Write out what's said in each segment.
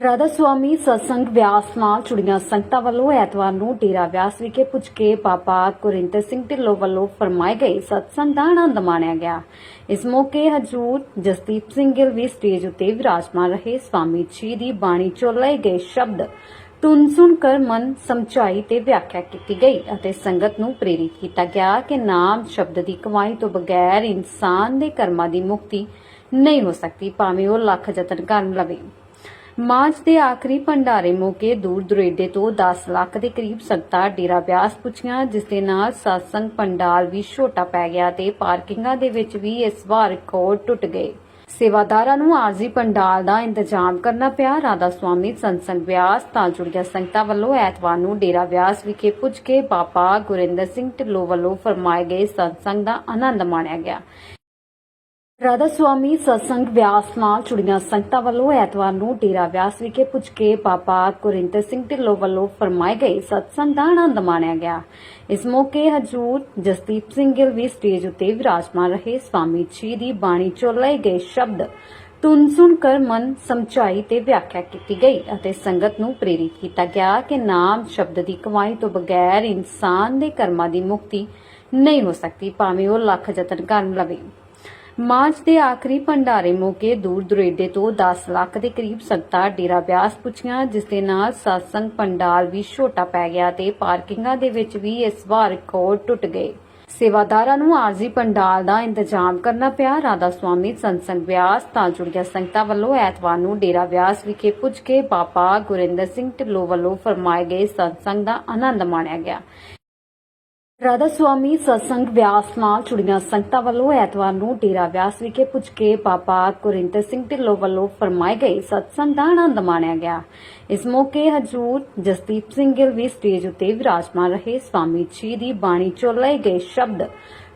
ਰਾਧਾ ਸੁਆਮੀ ਸਤਸੰਗ ਵਿਆਸ ਨਾਲ ਜੁੜੀਆਂ ਸੰਗਤਾਂ ਵੱਲੋਂ ਐਤਵਾਰ ਨੂੰ ਡੇਰਾ ਵਿਆਸ ਵਿਖੇ ਪੁੱਜ ਕੇ ਬਾਬਾ ਗੁਰਿੰਦਰ ਸਿੰਘ ਢਿੱਲੋਂ ਵੱਲੋਂ ਫਰਮਾਏ ਗਏ ਸਤਸੰਗ ਦਾ ਆਨੰਦ ਮਾਣਿਆ ਗਿਆ। ਇਸ ਮੌਕੇ ਹਜੂਰ ਜਸਦੀਪ ਸਿੰਘ ਗਿੱਲ ਵੀ ਸਟੇਜ ਉਤੇ ਵਿਰਾਜਮਾਨ ਰਹੇ। ਸਵਾਮੀ ਜੀ ਦੀ ਬਾਣੀ ਚੋਂ ਲਏ ਗਏ ਸ਼ਬਦ ਧੁਨ ਸੁਣ ਕਰ ਮਨ ਸਮਝਾਈ ਤੇ ਵਿਆਖਿਆ ਕੀਤੀ ਗਈ ਅਤੇ ਸੰਗਤ ਨੂੰ ਪ੍ਰੇਰਿਤ ਕੀਤਾ ਗਿਆ ਕਿ ਨਾਮ ਸ਼ਬਦ ਦੀ ਕਮਾਈ ਤੋਂ ਬਗੈਰ ਇਨਸਾਨ ਦੇ ਕਰਮਾਂ ਦੀ ਮੁਕਤੀ ਨਹੀਂ ਹੋ ਸਕਦੀ, ਭਾਵੇਂ ਉਹ ਲੱਖ ਯਤਨ ਕਰਨ ਲਵੇ। ਮਾਰਚ ਦੇ ਆਖਰੀ ਭੰਡਾਰੇ ਮੌਕੇ ਦੂਰ ਦੁਰੇਡੇ ਤੋਂ 10 ਲੱਖ ਦੇ ਕਰੀਬ ਸੰਗਤਾਂ ਡੇਰਾ ਬਿਆਸ ਪੁੱਛੀਆਂ ਜਿਸ ਦੇ ਨਾਲ satsang ਪੰਡਾਲ ਵੀ ਛੋਟਾ ਪੈ ਗਿਆ ਤੇ ਪਾਰਕਿੰਗਾਂ ਦੇ ਵਿੱਚ ਵੀ ਇਸ ਵਾਰ ਰਿਕਾਰਡ ਟੁੱਟ ਗਏ। ਸੇਵਾਦਾਰਾਂ ਨੂੰ ਆਰਜ਼ੀ ਪੰਡਾਲ ਦਾ ਇੰਤਜ਼ਾਮ ਕਰਨਾ ਪਿਆ। ਰਾਧਾ ਸੁਆਮੀ ਸੰਸੰਗ ਵਿਆਸ ਤਾਂ ਜੁੜੀਆਂ ਸੰਗਤਾਂ ਵੱਲੋਂ ਐਤਵਾਰ ਨੂੰ ਡੇਰਾ ਵਿਆਸ ਵਿਖੇ ਪੁੱਜ ਕੇ ਬਾਬਾ ਗੁਰਿੰਦਰ ਸਿੰਘ ਢਿੱਲੋਂ ਵੱਲੋਂ ਫਰਮਾਏ ਗਏ ਸਤਸੰਗ ਦਾ ਆਨੰਦ ਮਾਣਿਆ ਗਿਆ। ਰਾਧਾ ਸੁਆਮੀ ਸਤਸੰਗ ਵਿਆਸ ਨਾਲ ਜੁੜੀਆਂ ਸੰਗਤਾਂ ਵੱਲੋਂ ਐਤਵਾਰ ਨੂੰ ਡੇਰਾ ਵਿਆਸ ਵਿਖੇ ਪੁੱਜ ਕੇ ਬਾਬਾ ਗੁਰਿੰਦਰ ਸਿੰਘ ਢਿੱਲੋਂ ਵੱਲੋਂ ਫਰਮਾਏ ਗਏ ਸਤਸੰਗ ਦਾ ਆਨੰਦ ਮਾਣਿਆ ਗਿਆ। ਇਸ ਮੌਕੇ ਹਜੂਰ ਜਸਦੀਪ ਸਿੰਘ ਗਿੱਲ ਵੀ ਸਟੇਜ ਉੱਤੇ ਵਿਰਾਜਮਾਨ ਰਹੇ। ਸਵਾਮੀ ਜੀ ਦੀ ਬਾਣੀ ਚੋਂ ਲਏ ਗਏ ਸ਼ਬਦ ਤੁਨ ਸੁਣ ਕਰ ਮਨ ਸਮਝਾਈ ਤੇ ਵਿਆਖਿਆ ਕੀਤੀ ਗਈ ਅਤੇ ਸੰਗਤ ਨੂੰ ਪ੍ਰੇਰਿਤ ਕੀਤਾ ਗਿਆ ਕਿ ਨਾਮ ਸ਼ਬਦ ਦੀ ਕਮਾਈ ਤੋਂ ਬਗੈਰ ਇਨਸਾਨ ਦੇ ਕਰਮਾਂ ਦੀ ਮੁਕਤੀ ਨਹੀਂ ਹੋ ਸਕਦੀ, ਭਾਵੇਂ ਉਹ ਲੱਖ ਯਤਨ ਕਰਨ ਲਵੇ। ਮਾਰਚ ਦੇ ਆਖਰੀ ਭੰਡਾਰੇ ਮੌਕੇ ਦੂਰ ਦੁਰੇਡੇ ਤੋਂ 10 ਲੱਖ ਦੇ ਕਰੀਬ ਸੰਗਤਾਂ ਡੇਰਾ ਬਿਆਸ ਪੁੱਛੀਆਂ, ਜਿਸ ਦੇ ਨਾਲ satsang ਪੰਡਾਲ ਵੀ ਛੋਟਾ ਪੈ ਗਿਆ ਤੇ ਪਾਰਕਿੰਗਾਂ ਦੇ ਵਿੱਚ ਵੀ ਇਸ ਵਾਰ ਰਿਕਾਰਡ ਟੁੱਟ ਗਏ। ਸੇਵਾਦਾਰਾਂ ਨੂੰ ਆਰਜ਼ੀ ਪੰਡਾਲ ਦਾ ਇੰਤਜ਼ਾਮ ਕਰਨਾ ਪਿਆ। ਰਾਧਾ ਸੁਆਮੀ ਸੰਸੰਗ ਵਿਆਸ ਤਾਂ ਜੁੜੀਆਂ ਸੰਗਤਾਂ ਵੱਲੋਂ ਐਤਵਾਰ ਨੂੰ ਡੇਰਾ ਵਿਆਸ ਵਿਖੇ ਪੁੱਜ ਕੇ ਬਾਬਾ ਗੁਰਿੰਦਰ ਸਿੰਘ ਢਿੱਲੋਂ ਵੱਲੋਂ ਫਰਮਾਏ ਗਏ ਸਤਸੰਗ ਦਾ ਆਨੰਦ ਮਾਣਿਆ ਗਿਆ। ਰਾਧਾ ਸੁਆਮੀ ਸਤਸੰਗ ਵਿਆਸ ਨਾਲ ਜੁੜੀਆਂ ਸੰਗਤਾਂ ਵੱਲੋਂ ਐਤਵਾਰ ਨੂੰ ਡੇਰਾ ਵਿਆਸ ਵਿਖੇ ਪੁੱਜ ਕੇ ਬਾਬਾ ਗੁਰਿੰਦਰ ਸਿੰਘ ਢਿੱਲੋਂ ਵੱਲੋਂ ਫਰਮਾਏ ਗਏ ਸਤਸੰਗ ਦਾ ਆਨੰਦ ਮਾਣਿਆ ਗਿਆ। ਇਸ ਮੌਕੇ ਹਜੂਰ ਜਸਦੀਪ ਸਿੰਘ ਗਿੱਲ ਵੀ ਸਟੇਜ ਉਤੇ ਵਿਰਾਜਮਾਨ ਰਹੇ। ਸਵਾਮੀ ਜੀ ਦੀ ਬਾਣੀ ਚੋਂ ਲਏ ਗਏ ਸ਼ਬਦ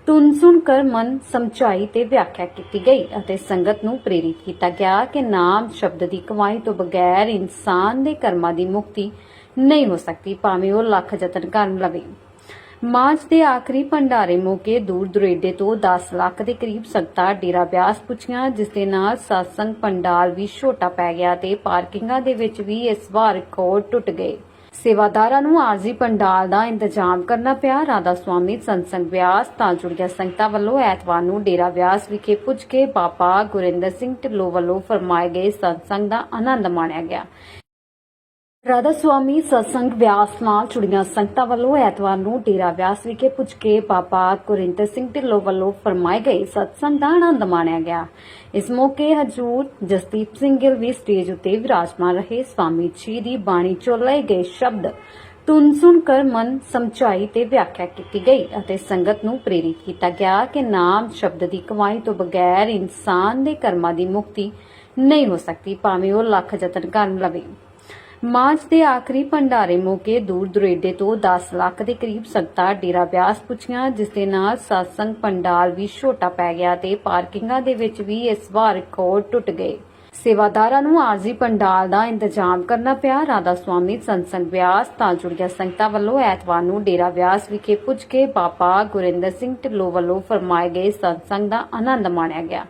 ਤੁਨ ਸੁਣ ਕਰ ਮਨ ਸਮਝਾਈ ਤੇ ਵਿਆਖਿਆ ਕੀਤੀ ਗਈ ਅਤੇ ਸੰਗਤ ਨੂੰ ਪ੍ਰੇਰਿਤ ਕੀਤਾ ਗਿਆ ਕਿ ਨਾਮ ਸ਼ਬਦ ਦੀ ਕਮਾਈ ਤੋਂ ਬਗੈਰ ਇਨਸਾਨ ਦੇ ਕਰਮਾਂ ਦੀ ਮੁਕਤੀ ਨਹੀਂ ਹੋ ਸਕਦੀ, ਭਾਵੇਂ ਉਹ ਲੱਖ ਯਤਨ ਕਰਨ ਲਵੇ। ਮਾਰਚ ਦੇ ਆਖਰੀ ਭੰਡਾਰੇ ਮੌਕੇ ਦੂਰ ਦੁਰੇਡੇ ਤੋਂ 10 ਲੱਖ ਦੇ ਕਰੀਬ ਸੰਗਤਾਂ ਡੇਰਾ ਬਿਆਸ ਪੁੱਛੀਆਂ, ਜਿਸ ਦੇ ਨਾਲ satsang ਪੰਡਾਲ ਵੀ ਛੋਟਾ ਪੈ ਗਿਆ ਤੇ ਪਾਰਕਿੰਗਾਂ ਦੇ ਵਿੱਚ ਵੀ ਇਸ ਵਾਰ ਰਿਕਾਰਡ ਟੁੱਟ ਗਏ। ਸੇਵਾਦਾਰਾਂ ਨੂੰ ਆਰਜ਼ੀ ਪੰਡਾਲ ਦਾ ਇੰਤਜ਼ਾਮ ਕਰਨਾ ਪਿਆ। ਰਾਧਾ ਸੁਆਮੀ ਸੰਸੰਗ ਵਿਆਸ ਤਾਂ ਜੁੜੀਆਂ ਸੰਗਤਾਂ ਵੱਲੋਂ ਐਤਵਾਰ ਨੂੰ ਡੇਰਾ ਵਿਆਸ ਵਿਖੇ ਪੁੱਜ ਕੇ ਬਾਬਾ ਗੁਰਿੰਦਰ ਸਿੰਘ ਢਿੱਲੋਂ ਵੱਲੋਂ ਫਰਮਾਏ ਗਏ ਸਤਸੰਗ ਦਾ ਆਨੰਦ ਮਾਣਿਆ ਗਿਆ। ਰਾਧਾ ਸੁਆਮੀ ਸਤਸੰਗ ਵਿਆਸ ਨਾਲ ਜੁੜੀਆਂ ਸੰਗਤਾਂ ਵੱਲੋਂ ਐਤਵਾਰ ਨੂੰ ਡੇਰਾ ਵਿਆਸ ਵਿਖੇ ਪੁੱਜ ਕੇ ਬਾਬਾ ਗੁਰਿੰਦਰ ਸਿੰਘ ਢਿੱਲੋਂ ਵੱਲੋਂ ਫਰਮਾਏ ਗਏ ਸਤਸੰਗ ਦਾ ਆਨੰਦ ਮਾਣਿਆ ਗਿਆ। ਇਸ ਮੌਕੇ ਹਜੂਰ ਜਸਦੀਪ ਸਿੰਘ ਗਿੱਲ ਵੀ ਸਟੇਜ ਉਤੇ ਵਿਰਾਜਮਾਨ ਰਹੇ। ਸਵਾਮੀ ਜੀ ਦੀ ਬਾਣੀ ਚੋਂ ਲਏ ਗਏ ਸ਼ਬਦ ਤੁਨ ਸੁਣ ਕਰ ਮਨ ਸਮਝਾਈ ਤੇ ਵਿਆਖਿਆ ਕੀਤੀ ਗਈ ਅਤੇ ਸੰਗਤ ਨੂੰ ਪ੍ਰੇਰਿਤ ਕੀਤਾ ਗਿਆ ਕਿ ਨਾਮ ਸ਼ਬਦ ਦੀ ਕਮਾਈ ਤੋਂ ਬਗੈਰ ਇਨਸਾਨ ਦੇ ਕਰਮਾਂ ਦੀ ਮੁਕਤੀ ਨਹੀਂ ਹੋ ਸਕਦੀ, ਭਾਵੇਂ ਉਹ ਲੱਖ ਯਤਨ ਕਰਨ ਲਵੇ। ਮਾਰਚ ਦੇ ਆਖਰੀ ਭੰਡਾਰੇ ਮੌਕੇ ਦੂਰ ਦੁਰੇਡੇ ਤੋਂ 10 ਲੱਖ ਦੇ ਕਰੀਬ ਸੰਗਤਾਂ ਡੇਰਾ ਬਿਆਸ ਪੁੱਛੀਆਂ, ਜਿਸ ਦੇ ਨਾਲ satsang ਪੰਡਾਲ ਵੀ ਛੋਟਾ ਪੈ ਗਿਆ ਤੇ ਪਾਰਕਿੰਗਾਂ ਦੇ ਵਿੱਚ ਵੀ ਇਸ ਵਾਰ ਰਿਕਾਰਡ ਟੁੱਟ ਗਏ। ਸੇਵਾਦਾਰਾਂ ਨੂੰ ਆਰਜ਼ੀ ਪੰਡਾਲ ਦਾ ਇੰਤਜ਼ਾਮ ਕਰਨਾ ਪਿਆ। ਰਾਧਾ ਸੁਆਮੀ ਸੰਸੰਗ ਵਿਆਸ ਤਾਂ ਜੁੜੀਆਂ ਸੰਗਤਾਂ ਵੱਲੋਂ ਐਤਵਾਰ ਨੂੰ ਡੇਰਾ ਵਿਆਸ ਵਿਖੇ ਪੁੱਜ ਕੇ ਬਾਬਾ ਗੁਰਿੰਦਰ ਸਿੰਘ ਢਿੱਲੋਂ ਵੱਲੋਂ ਫਰਮਾਏ ਗਏ ਸਤਸੰਗ ਦਾ ਆਨੰਦ ਮਾਣਿਆ ਗਿਆ।